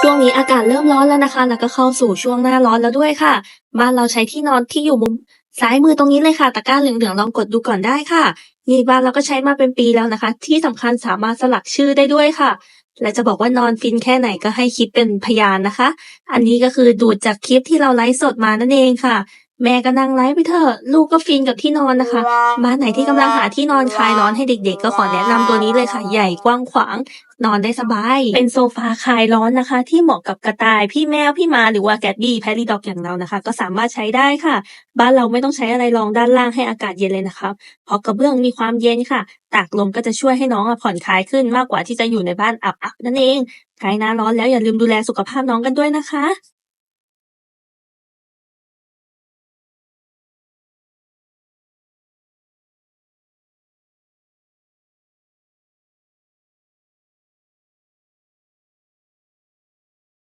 ช่วงนี้อากาศเริ่มร้อนแล้วนะคะ แล้วก็เข้าสู่ช่วงหน้าร้อนแล้วด้วยค่ะ บ้านเราใช้ที่นอนที่อยู่มุมซ้ายมือตรงนี้เลยค่ะ ตะกร้าเหลืองๆลองกดดูก่อนได้ค่ะนี่บ้านเราก็ใช้มาเป็นปีแล้วนะคะ ที่สำคัญสามารถสลักชื่อได้ด้วยค่ะ และจะบอกว่านอนฟินแค่ไหนก็ให้คิดเป็นพยานนะคะ อันนี้ก็คือดูดจากคลิปที่เราไลฟ์สดมานั่นเองค่ะ แม่ก็นั่งไลฟ์ไปเถอะลูกก็ฟินกับที่นอนนะคะ บ้านไหนที่กำลังหาที่นอนคลายร้อนให้เด็ก ๆ ก็ขอแนะนำตัวนี้เลยค่ะ ใหญ่กว้างขวาง นอนได้สบาย เป็นโซฟาคลายร้อนนะคะ ที่เหมาะกับกระต่ายพี่แมวพี่มาหรือว่าแกดดี้แพรี่ด็อกอย่างเรานะคะ ก็สามารถใช้ได้ค่ะ บ้านเราไม่ต้องใช้อะไรรองด้านล่างให้อากาศเย็นเลยนะคะเพราะกระเบื้องมีความเย็นค่ะตากลมก็จะช่วยให้น้องอผ่อนคลายขึ้นมากกว่าที่จะอยู่ในบ้านอับๆนั่นเองใกล้หน้าร้อนแล้วอย่าลืมดูแลสุขภาพน้องกันด้วยนะคะ